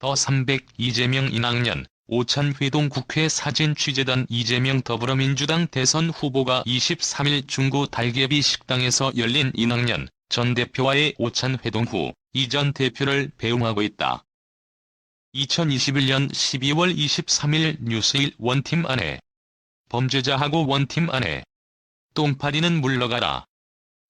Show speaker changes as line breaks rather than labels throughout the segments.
더 300 이재명 인학년 오찬 회동 국회 사진 취재단 이재명 더불어민주당 대선 후보가 23일 중구 달개비 식당에서 열린 인학년 전 대표와의 오찬 회동 후 이 전 대표를 배웅하고 있다. 2021년 12월 23일 뉴스일 원팀 안에 범죄자하고 원팀 안에 똥파리는 물러가라.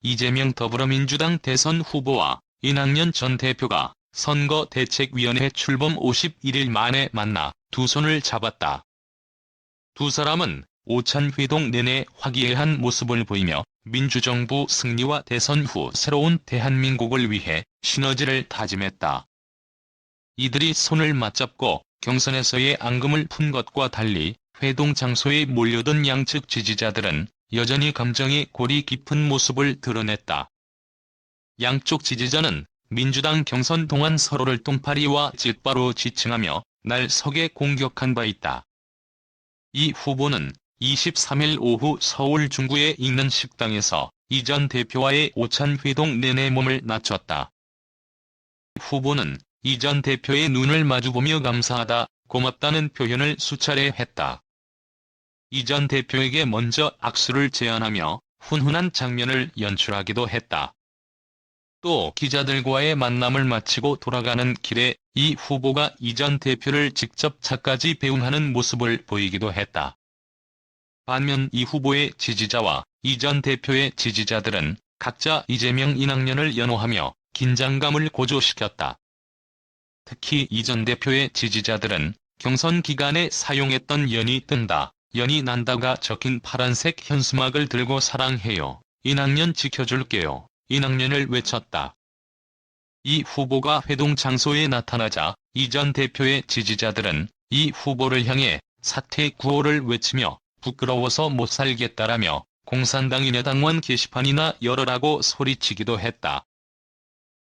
이재명 더불어민주당 대선 후보와 인학년 전 대표가 선거대책위원회 출범 51일 만에 만나 두 손을 잡았다. 두 사람은 오찬 회동 내내 화기애애한 모습을 보이며 민주정부 승리와 대선 후 새로운 대한민국을 위해 시너지를 다짐했다. 이들이 손을 맞잡고 경선에서의 앙금을 푼 것과 달리 회동 장소에 몰려든 양측 지지자들은 여전히 감정이 골이 깊은 모습을 드러냈다. 양쪽 지지자는 민주당 경선 동안 서로를 똥파리와 찔바로 지칭하며 날석에 공격한 바 있다. 이 후보는 23일 오후 서울 중구에 있는 식당에서 이 전 대표와의 오찬 회동 내내 몸을 낮췄다. 후보는 이 전 대표의 눈을 마주보며 감사하다, 고맙다는 표현을 수차례 했다. 이 전 대표에게 먼저 악수를 제안하며 훈훈한 장면을 연출하기도 했다. 또 기자들과의 만남을 마치고 돌아가는 길에 이 후보가 이전 대표를 직접 차까지 배웅하는 모습을 보이기도 했다. 반면 이 후보의 지지자와 이전 대표의 지지자들은 각자 이재명 인학년을 연호하며 긴장감을 고조시켰다. 특히 이전 대표의 지지자들은 경선 기간에 사용했던 연이 뜬다, 연이 난다가 적힌 파란색 현수막을 들고 사랑해요, 인학년 지켜줄게요, 인학년을 외쳤다. 이 후보가 회동 장소에 나타나자 이 전 대표의 지지자들은 이 후보를 향해 사퇴 구호를 외치며 부끄러워서 못 살겠다라며 공산당인의 당원 게시판이나 열어라고 소리치기도 했다.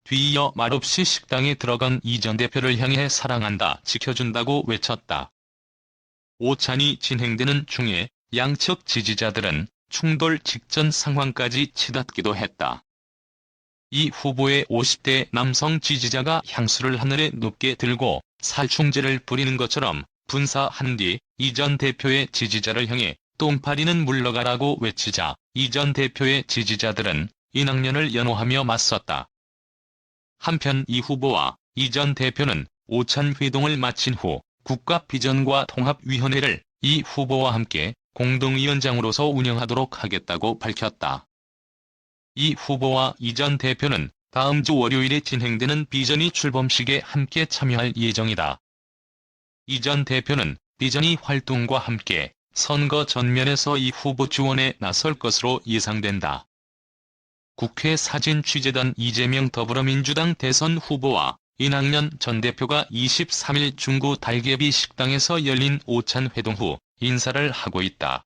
뒤이어 말없이 식당에 들어간 이 전 대표를 향해 사랑한다, 지켜준다고 외쳤다. 오찬이 진행되는 중에 양측 지지자들은 충돌 직전 상황까지 치닫기도 했다. 이 후보의 50대 남성 지지자가 향수를 하늘에 높게 들고 살충제를 뿌리는 것처럼 분사한 뒤 이 전 대표의 지지자를 향해 똥파리는 물러가라고 외치자 이 전 대표의 지지자들은 인학년을 연호하며 맞섰다. 한편 이 후보와 이 전 대표는 오찬 회동을 마친 후 국가 비전과 통합위원회를 이 후보와 함께 공동위원장으로서 운영하도록 하겠다고 밝혔다. 이 후보와 이 전 대표는 다음 주 월요일에 진행되는 비전이 출범식에 함께 참여할 예정이다. 이 전 대표는 비전이 활동과 함께 선거 전면에서 이 후보 지원에 나설 것으로 예상된다. 국회 사진 취재단 이재명 더불어민주당 대선 후보와 인학년 전 대표가 23일 중구 달개비 식당에서 열린 오찬 회동 후 인사를 하고 있다.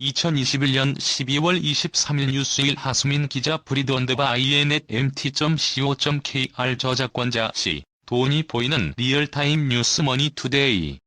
2021년 12월 23일 뉴스일 하수민 기자 브리드 언더바 innet mt.co.kr 저작권자 시 돈이 보이는 리얼타임 뉴스 머니 투데이